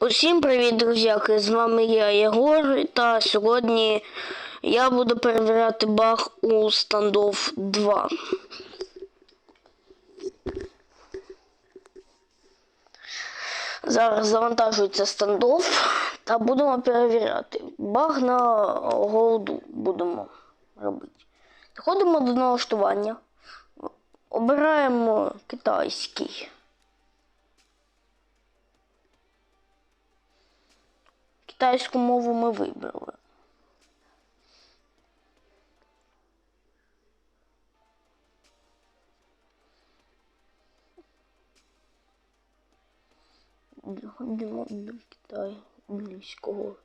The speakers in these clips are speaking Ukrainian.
Усім привіт, друзяки! З вами я, Єгор, та сьогодні я буду перевіряти баг у Standoff 2. Зараз завантажується Standoff та будемо перевіряти. Баг на голду будемо робити. Заходимо до налаштування, обираємо китайський. Китайську мову ми вибрали. Доходимо до Китаю близького.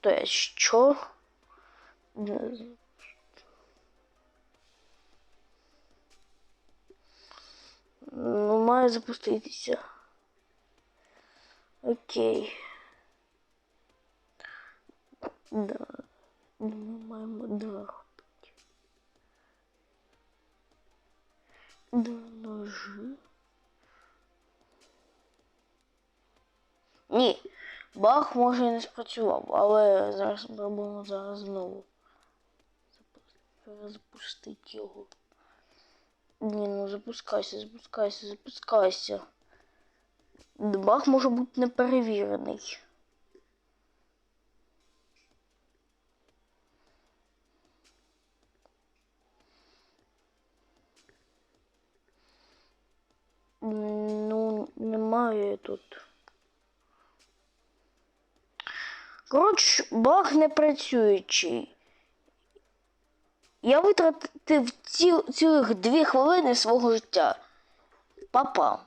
То що? Ну, має запуститися. Окей. Да. Ну, Ми маємо робити. Да, ножи. Ні, баг може і не спрацював, але зараз спробуємо зараз знову. Запу- Перезапустити його. Ні, ну запускайся, запускайся, запускайся. Баг може бути неперевірений. Ну, немає тут. Коротше, баг не працюючий. Я витратив ці, цілих дві хвилини свого життя. Папа.